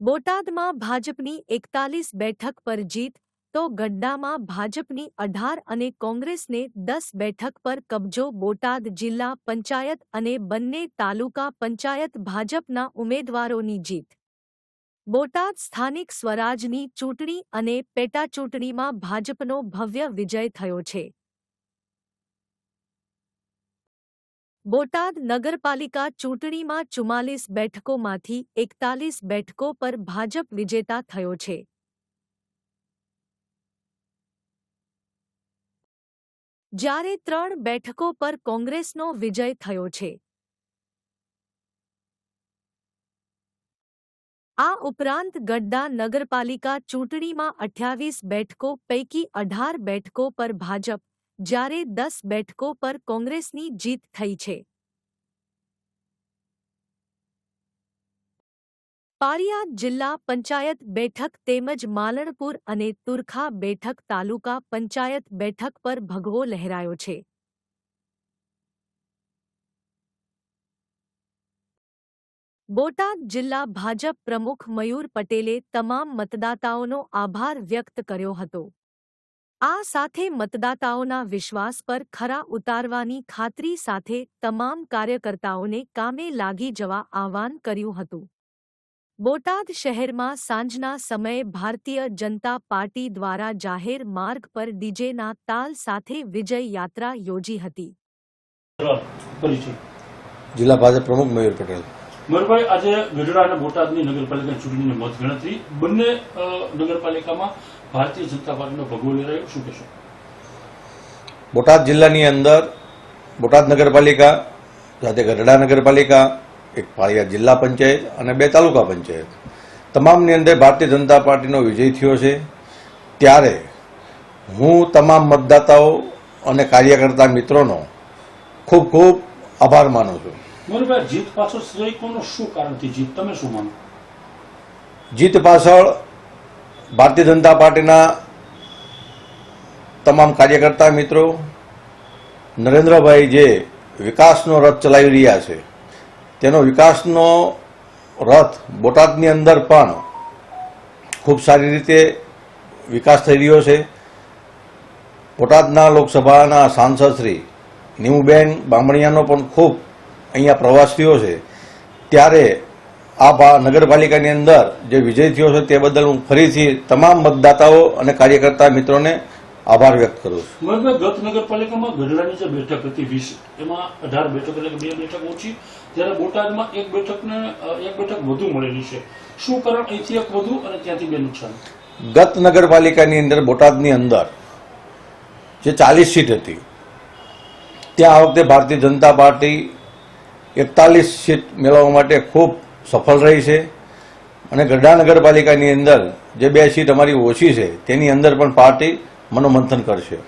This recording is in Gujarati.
બોટાદમાં ભાજપની એકતાલીસ બેઠક પર જીત, તો ગડ્ડામાં ભાજપની અઢાર અને કોંગ્રેસને દસ બેઠક પર કબજો બોટાદ જિલ્લા પંચાયત અને બંને તાલુકા પંચાયત ભાજપના ઉમેદવારોની જીત. બોટાદ સ્થાનિક સ્વરાજની ચૂંટણી અને પેટાચૂંટણીમાં ભાજપનો ભવ્ય વિજય થયો છે. બોટાદ નગરપાલિકા ચૂંટણીમાં ચુમ્માલીસ બેઠકોમાંથી એકતાલીસ બેઠકો પર ભાજપ વિજેતા થયો છે. જ્યારે ત્રણ બેઠકો પર કોંગ્રેસનો વિજય થયો છે. આ ઉપરાંત ગડ્ડા નગરપાલિકા ચૂંટણીમાં અઠ્યાવીસ બેઠકો પૈકી અઢાર બેઠકો પર ભાજપ જ્યારે દસ બેઠકો પર કોંગ્રેસની જીત થઈ છે. પારિયાદ જિલ્લા પંચાયત બેઠક તેમજ માલણપુર અને તુરખા બેઠક તાલુકા પંચાયત બેઠક પર ભગવો લહેરાયો છે. બોટાદ જિલ્લા ભાજપ પ્રમુખ મયુર પટેલે તમામ મતદાતાઓનો આભાર વ્યક્ત કર્યો હતો. આ સાથે મતદાતાઓના વિશ્વાસ પર ખરા ઉતારવાની ખાતરી સાથે તમામ કાર્યકર્તાઓને કામે લાગી જવા આહવાન કર્યું હતું. બોટાદ શહેરમાં સાંજના સમયે ભારતીય જનતા પાર્ટી દ્વારા જાહેર માર્ગ પર ડીજેના તાલ સાથે વિજય યાત્રા યોજી હતી. જિલ્લા ભાજપ પ્રમુખ મયુર પટેલ. મયુરભાઈ આજે ગઢડા અને બોટાદની નગરપાલિકા ચૂંટણીની મતગણતરી. બંને નગરપાલિકામાં ભારતીય જનતા પાર્ટીનો ભગવો રહ્યો. શું કહેશો? બોટાદ જિલ્લાની અંદર બોટાદ નગરપાલિકા સાથે ગઢડા નગરપાલિકા, એક પાળિયા જિલ્લા પંચાયત અને બે તાલુકા પંચાયત. તમામની અંદર ભારતીય જનતા પાર્ટીનો વિજય થયો છે. ત્યારે હું તમામ મતદાતાઓ અને કાર્યકર્તા મિત્રોનો ખૂબ ખૂબ આભાર માનું છું. જીત પાછળ ભારતીય જનતા પાર્ટીના તમામ કાર્યકર્તા મિત્રો નરેન્દ્રભાઈ જે વિકાસનો રથ ચલાવી રહ્યા છે તેનો વિકાસનો રથ બોટાદની અંદર પણ ખૂબ સારી રીતે વિકાસ થઈ રહ્યો છે બોટાદના લોકસભાના સાંસદ શ્રી નીમુબેન બામણિયાનો પણ ખૂબ અહીંયા પ્રવાસ થયો છે ત્યારે આ ભા- નગરપાલિકાની અંદર જે વિજય થયો છે તે બદલ હું ફરીથી તમામ મતદાતાઓ અને કાર્યકર્તા મિત્રોને આભાર વ્યક્ત કરું છું. ગત નગરપાલિકામાં ગઢડાની જે બેઠક હતી વીસ એમાં અઢાર બેઠક એટલે બે બેઠક ઓછી ત્યારે બોટાદમાં એક બેઠકને એક બેઠક વધુ મળેલી છે. શું કારણ? અહીંથી એક વધુ અને ત્યાંથી બે નુકસાન? ગત નગરપાલિકાની અંદર બોટાદની અંદર જે ચાલીસ સીટ હતી ત્યાં આ વખતે ભારતીય જનતા પાર્ટી એકતાલીસ સીટ મેળવવા માટે ખૂબ સફળ રહી છે. અને ગઢડા નગરપાલિકાની અંદર જે બે સીટ અમારી ઓછી છે, તેની અંદર પણ પાર્ટી મનોમંથન કરશે.